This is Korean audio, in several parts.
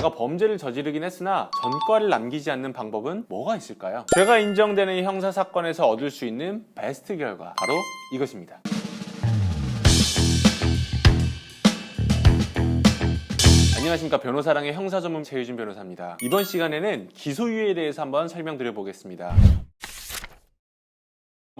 내가 범죄를 저지르긴 했으나 전과를 남기지 않는 방법은 뭐가 있을까요? 죄가 인정되는 형사 사건에서 얻을 수 있는 베스트 결과 바로 이것입니다. 안녕하십니까 변호사랑의 형사 전문 최유진 변호사입니다. 이번 시간에는 기소유예에 대해서 한번 설명드려 보겠습니다.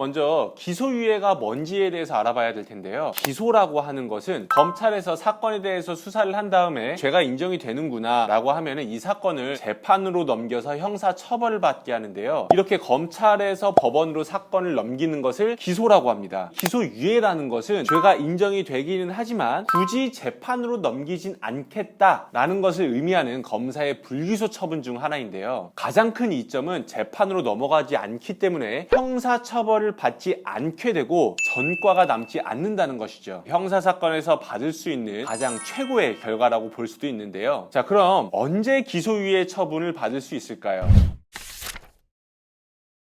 먼저 기소유예가 뭔지에 대해서 알아봐야 될 텐데요. 기소라고 하는 것은 검찰에서 사건에 대해서 수사를 한 다음에 죄가 인정이 되는구나 라고 하면은 이 사건을 재판으로 넘겨서 형사 처벌을 받게 하는데요. 이렇게 검찰에서 법원으로 사건을 넘기는 것을 기소라고 합니다. 기소유예라는 것은 죄가 인정이 되기는 하지만 굳이 재판으로 넘기진 않겠다라는 것을 의미하는 검사의 불기소 처분 중 하나인데요. 가장 큰 이점은 재판으로 넘어가지 않기 때문에 형사 처벌을 받지 않게 되고 전과가 남지 않는다는 것이죠. 형사 사건에서 받을 수 있는 가장 최고의 결과라고 볼 수도 있는데요. 자, 그럼 언제 기소유예 처분을 받을 수 있을까요?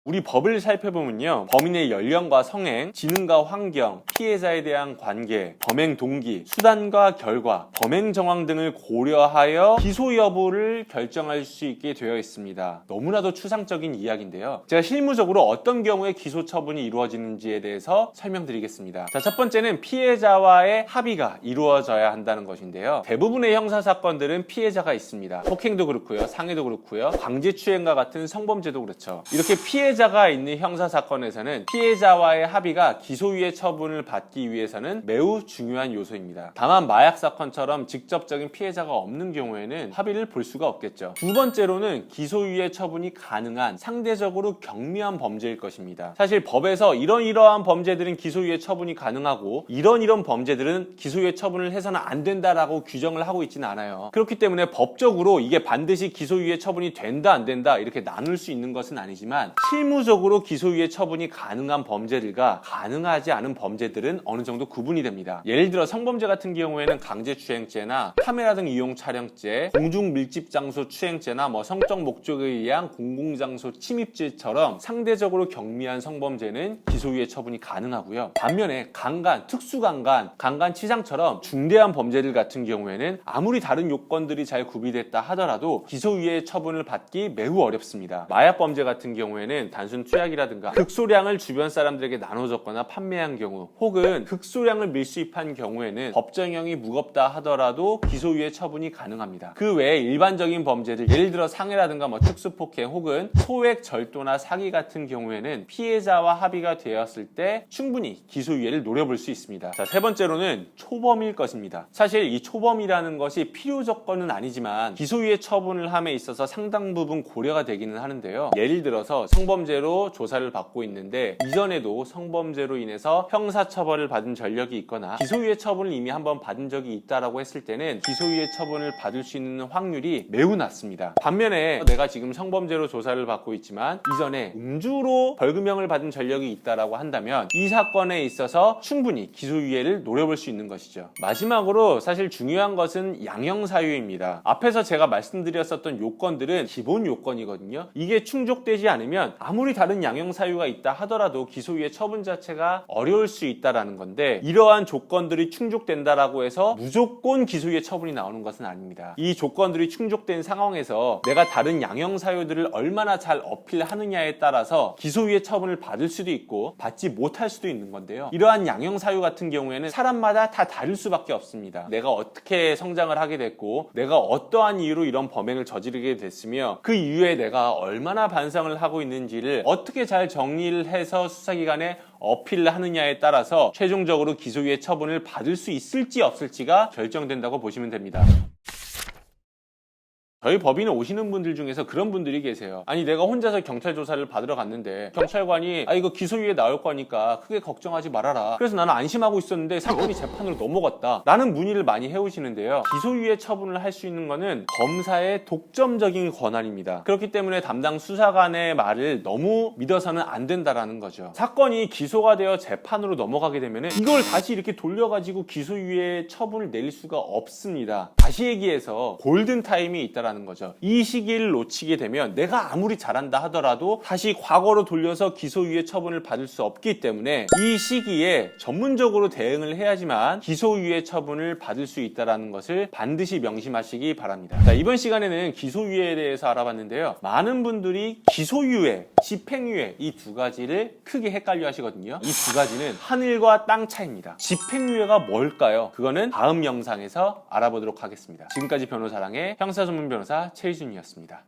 우리 법을 살펴보면요. 범인의 연령과 성행, 지능과 환경, 피해자에 대한 관계, 범행 동기, 수단과 결과, 범행 정황 등을 고려하여 기소 여부를 결정할 수 있게 되어 있습니다. 너무나도 추상적인 이야기인데요. 제가 실무적으로 어떤 경우에 기소 처분이 이루어지는지에 대해서 설명드리겠습니다. 자, 첫 번째는 피해자와의 합의가 이루어져야 한다는 것인데요. 대부분의 형사 사건들은 피해자가 있습니다. 폭행도 그렇고요. 상해도 그렇고요. 강제추행과 같은 성범죄도 그렇죠. 이렇게 피해 자가 있는 형사 사건에서는 피해자와의 합의가 기소유예 처분을 받기 위해서는 매우 중요한 요소입니다. 다만 마약 사건처럼 직접적인 피해자가 없는 경우에는 합의를 볼 수가 없겠죠. 두 번째로는 기소유예 처분이 가능한 상대적으로 경미한 범죄일 것입니다. 사실 법에서 이런 이러한 범죄들은 기소유예 처분이 가능하고 이런 이런 범죄들은 기소유예 처분을 해서는 안 된다라고 규정을 하고 있지는 않아요. 그렇기 때문에 법적으로 이게 반드시 기소유예 처분이 된다 안 된다 이렇게 나눌 수 있는 것은 아니지만 실 무적으로 기소유예 처분이 가능한 범죄들과 가능하지 않은 범죄들은 어느 정도 구분이 됩니다. 예를 들어 성범죄 같은 경우에는 강제추행죄나 카메라 등 이용 촬영죄, 공중 밀집 장소 추행죄나 뭐 성적 목적에 의한 공공장소 침입죄처럼 상대적으로 경미한 성범죄는 기소유예 처분이 가능하고요. 반면에 강간, 특수강간, 강간치상처럼 중대한 범죄들 같은 경우에는 아무리 다른 요건들이 잘 구비됐다 하더라도 기소유예 처분을 받기 매우 어렵습니다. 마약범죄 같은 경우에는 단순 투약이라든가 극소량을 주변 사람들에게 나눠줬거나 판매한 경우 혹은 극소량을 밀수입한 경우에는 법정형이 무겁다 하더라도 기소유예 처분이 가능합니다. 그 외에 일반적인 범죄들 예를 들어 상해라든가 뭐 특수폭행 혹은 소액 절도나 사기 같은 경우에는 피해자와 합의가 되었을 때 충분히 기소유예를 노려볼 수 있습니다. 자, 세 번째로는 초범일 것입니다. 사실 이 초범이라는 것이 필요 조건은 아니지만 기소유예 처분을 함에 있어서 상당 부분 고려가 되기는 하는데요. 예를 들어서 성범 죄로 조사를 받고 있는데 이전에도 성범죄로 인해서 형사처벌을 받은 전력이 있거나 기소유예 처분을 이미 한번 받은 적이 있다라고 했을 때는 기소유예 처분을 받을 수 있는 확률이 매우 낮습니다. 반면에 내가 지금 성범죄로 조사를 받고 있지만 이전에 음주로 벌금형을 받은 전력이 있다라고 한다면 이 사건에 있어서 충분히 기소유예를 노려볼 수 있는 것이죠. 마지막으로 사실 중요한 것은 양형사유입니다. 앞에서 제가 말씀드렸었던 요건들은 기본 요건이거든요. 이게 충족되지 않으면 아무리 다른 양형 사유가 있다 하더라도 기소유예 처분 자체가 어려울 수 있다라는 건데 이러한 조건들이 충족된다라고 해서 무조건 기소유예 처분이 나오는 것은 아닙니다. 이 조건들이 충족된 상황에서 내가 다른 양형 사유들을 얼마나 잘 어필하느냐에 따라서 기소유예 처분을 받을 수도 있고 받지 못할 수도 있는 건데요. 이러한 양형 사유 같은 경우에는 사람마다 다 다를 수밖에 없습니다. 내가 어떻게 성장을 하게 됐고 내가 어떠한 이유로 이런 범행을 저지르게 됐으며 그 이유에 내가 얼마나 반성을 하고 있는지 를 어떻게 잘 정리를 해서 수사기관에 어필을 하느냐에 따라서 최종적으로 기소유예 처분을 받을 수 있을지 없을지가 결정된다고 보시면 됩니다. 저희 법인에 오시는 분들 중에서 그런 분들이 계세요. 아니 내가 혼자서 경찰 조사를 받으러 갔는데 경찰관이 아 이거 기소유예 나올 거니까 크게 걱정하지 말아라. 그래서 나는 안심하고 있었는데 사건이 재판으로 넘어갔다. 라는 문의를 많이 해오시는데요. 기소유예 처분을 할 수 있는 거는 검사의 독점적인 권한입니다. 그렇기 때문에 담당 수사관의 말을 너무 믿어서는 안 된다라는 거죠. 사건이 기소가 되어 재판으로 넘어가게 되면 이걸 다시 이렇게 돌려가지고 기소유예 처분을 내릴 수가 없습니다. 다시 얘기해서 골든 타임이 있다라 있다라는 거죠. 이 시기를 놓치게 되면 내가 아무리 잘한다 하더라도 다시 과거로 돌려서 기소유예 처분을 받을 수 없기 때문에 이 시기에 전문적으로 대응을 해야지만 기소유예 처분을 받을 수 있다라는 것을 반드시 명심하시기 바랍니다. 자, 이번 시간에는 기소유예에 대해서 알아봤는데요. 많은 분들이 기소유예, 집행유예 이 두 가지를 크게 헷갈려 하시거든요. 이 두 가지는 하늘과 땅 차이입니다. 집행유예가 뭘까요? 그거는 다음 영상에서 알아보도록 하겠습니다. 지금까지 변호사랑의 형사전문 변호사 최희준이었습니다.